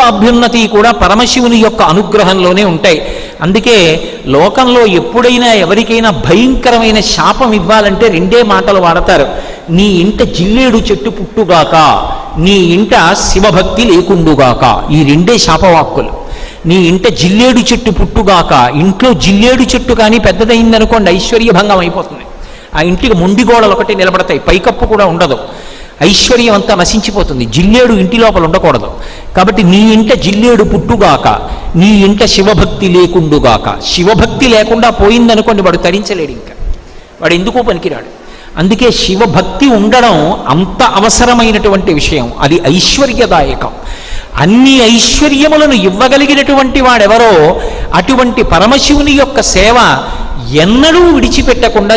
అభ్యున్నతి కూడా పరమశివుని యొక్క అనుగ్రహంలోనే ఉంటాయి. అందుకే లోకంలో ఎప్పుడైనా ఎవరికైనా భయంకరమైన శాపం ఇవ్వాలంటే రెండే మాటలు వాడతారు. నీ ఇంట జిల్లేడు చెట్టు పుట్టుగాక నీ ఇంట శివభక్తి లేకుండుగాక ఈ రెండే శాపవాక్కులు. నీ ఇంట జిల్లేడు చెట్టు పుట్టుగాక ఇంట్లో జిల్లేడు చెట్టు కానీ పెద్దదైందనుకోండి ఐశ్వర్యభంగం అయిపోతుంది. ఆ ఇంటికి మొండిగోడలు ఒకటి నిలబడతాయి పైకప్పు కూడా ఉండదు. ఐశ్వర్యం అంతా నశించిపోతుంది. జిల్లేడు ఇంటి లోపల ఉండకూడదు. కాబట్టి నీ ఇంట జిల్లేడు పుట్టుగాక నీ ఇంట శివభక్తి లేకుండుగాక. శివభక్తి లేకుండా పోయిందనుకోండి వాడు తరించలేడు ఇంకా. వాడు ఎందుకు పనికిరాడు. అందుకే శివభక్తి ఉండడం అంత అవసరమైనటువంటి విషయం. అది ఐశ్వర్యదాయకం. అన్ని ఐశ్వర్యములను ఇవ్వగలిగినటువంటి వాడెవరో అటువంటి పరమశివుని యొక్క సేవ ఎన్నడూ విడిచిపెట్టకుండా